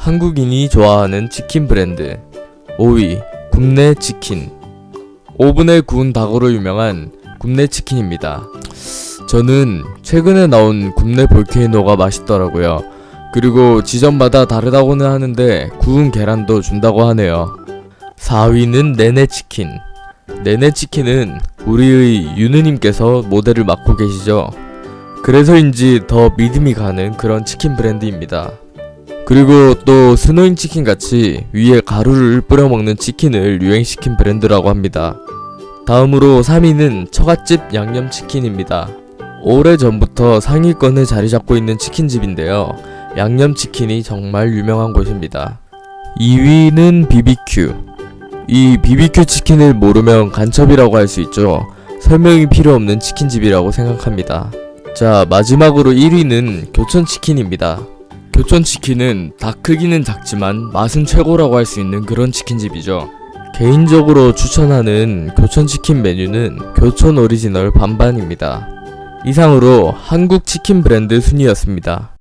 한국인이 좋아하는 치킨 브랜드 5위 굽네 치킨 오븐에 구운 닭으로 유명한 굽네 치킨입니다. 저는 최근에 나온 굽네 볼케이노가 맛있더라고요. 그리고 지점마다 다르다고는 하는데 구운 계란도 준다고 하네요. 4위는 네네 치킨. 네네 치킨은 우리의 유느님께서 모델을 맡고 계시죠. 그래서인지 더 믿음이 가는 그런 치킨 브랜드입니다. 그리고 또 스노잉 치킨 같이 위에 가루를 뿌려 먹는 치킨을 유행시킨 브랜드라고 합니다. 다음으로 3위는 처갓집 양념치킨입니다. 오래 전부터 상위권에 자리 잡고 있는 치킨집인데요. 양념치킨이 정말 유명한 곳입니다. 2위는 BBQ. 이 BBQ 치킨을 모르면 간첩이라고 할 수 있죠. 설명이 필요 없는 치킨집이라고 생각합니다. 자, 마지막으로 1위는 교촌치킨입니다. 교촌치킨은 닭 크기는 작지만 맛은 최고라고 할 수 있는 그런 치킨집이죠. 개인적으로 추천하는 교촌치킨 메뉴는 교촌 오리지널 반반입니다. 이상으로 한국 치킨 브랜드 순위였습니다.